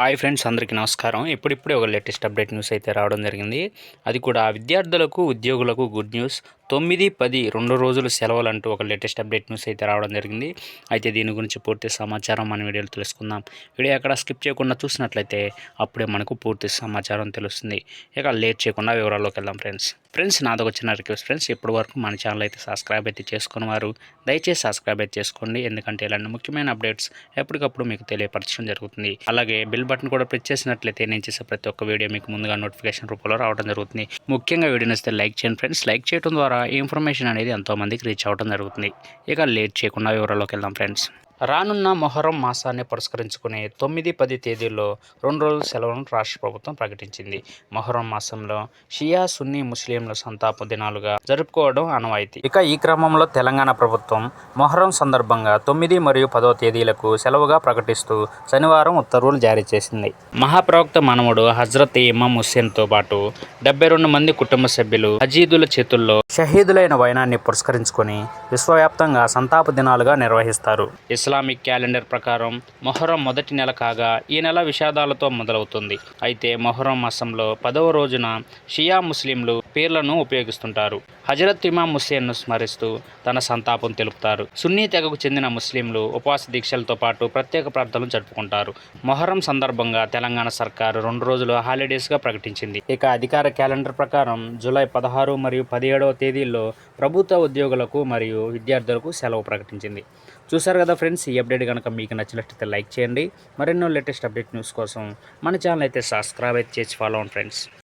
Hi friends అందరికీ నమస్కారం. ఇప్పుడిప్పుడే ఒక లేటెస్ట్ అప్డేట్ న్యూస్ అయితే రావడం జరిగింది. అది కూడా విద్యార్థులకు ఉద్యోగులకు గుడ్ న్యూస్. తొమ్మిది పది రెండు రోజులు సెలవులు అంటూ ఒక లేటెస్ట్ అప్డేట్ న్యూస్ అయితే రావడం జరిగింది. అయితే దీని గురించి పూర్తి సమాచారం మన వీడియోలో తెలుసుకుందాం. వీడియో ఎక్కడ స్కిప్ చేయకుండా చూసినట్లయితే అప్పుడే మనకు పూర్తి సమాచారం తెలుస్తుంది. ఇక లేట్ చేయకుండా వివరాల్లోకి వెళ్దాం ఫ్రెండ్స్. ఫ్రెండ్స్ నాదొక చిన్న రిక్వెస్ట్ ఫ్రెండ్స్. ఇప్పటి వరకు మన ఛానల్ అయితే సబ్స్క్రైబ్ అయితే చేసుకున్న వారు దయచేసి సబ్స్క్రైబ్ అయితే చేసుకోండి. ఎందుకంటే ఇలాంటి ముఖ్యమైన అప్డేట్స్ ఎప్పటికప్పుడు మీకు తెలియపరచడం జరుగుతుంది. అలాగే బిల్ బటన్ కూడా ప్రెస్ చేసినట్లయితే నేను చేసే ప్రతి ఒక్క వీడియో మీకు ముందుగా నోటిఫికేషన్ రూపంలో రావడం జరుగుతుంది. ముఖ్యంగా వీడియో నచ్చితే లైక్ చేయండి ఫ్రెండ్స్. లైక్ చేయడం ద్వారా ఇన్ఫర్మేషన్ అనేది ఎంతో మందికి రీచ్ అవ్వడం జరుగుతుంది. ఇక లేట్ చేయకుండా వివరాల్లోకి వెళ్దాం ఫ్రెండ్స్. రానున్న మొహరం మాసాన్ని పురస్కరించుకుని తొమ్మిది పది తేదీల్లో రెండు రోజుల సెలవులను రాష్ట్ర ప్రభుత్వం ప్రకటించింది. మొహరం మాసంలో షియా సున్నీ ముస్లింల సంతాప దినాలుగా జరుపుకోవడం ఆనవాయితీ. ఇక ఈ క్రమంలో తెలంగాణ ప్రభుత్వం మొహరం సందర్భంగా తొమ్మిది మరియు పదో తేదీలకు సెలవుగా ప్రకటిస్తూ శనివారం ఉత్తర్వులు జారీ చేసింది. మహాప్రవక్త మానవుడు హజ్రత్ ఇమాం హుస్సేన్తో పాటు డెబ్బై రెండు మంది కుటుంబ సభ్యులు హజీదుల చేతుల్లో షహీదులైన వైనాన్ని పురస్కరించుకొని విశ్వవ్యాప్తంగా సంతాప దినాలుగా నిర్వహిస్తారు. ఇస్లామిక్ క్యాలెండర్ ప్రకారం మొహరం మొదటి నెల కాగా ఈ నెల విషాదాలతో మొదలవుతుంది. అయితే మొహరం మాసంలో పదవ రోజున షియా ముస్లింలు పేర్లను ఉపయోగిస్తుంటారు. హజరత్ ఇమాం హుస్సేన్ను స్మరిస్తూ తన సంతాపం తెలుపుతారు. సున్నీ తెగకు చెందిన ముస్లింలు ఉపవాస దీక్షలతో పాటు ప్రత్యేక ప్రార్థనలు జరుపుకుంటారు. మొహరం సందర్భంగా తెలంగాణ సర్కారు రెండు రోజులు హాలిడేస్గా ప్రకటించింది. ఇక అధికార క్యాలెండర్ ప్రకారం జూలై పదహారు మరియు పదిహేడవ తేదీల్లో ప్రభుత్వ ఉద్యోగులకు మరియు విద్యార్థులకు సెలవు ప్రకటించింది. చూసారు కదా ఫ్రెండ్స్ ఈ అప్డేట్ కనుక మీకు నచ్చినట్లయితే లైక్ చేయండి. మరెన్నో లేటెస్ట్ అప్డేట్ న్యూస్ కోసం మన ఛానల్ అయితే సబ్స్క్రైబ్ అయితే చేసి ఫాలో అవ్వండి ఫ్రెండ్స్.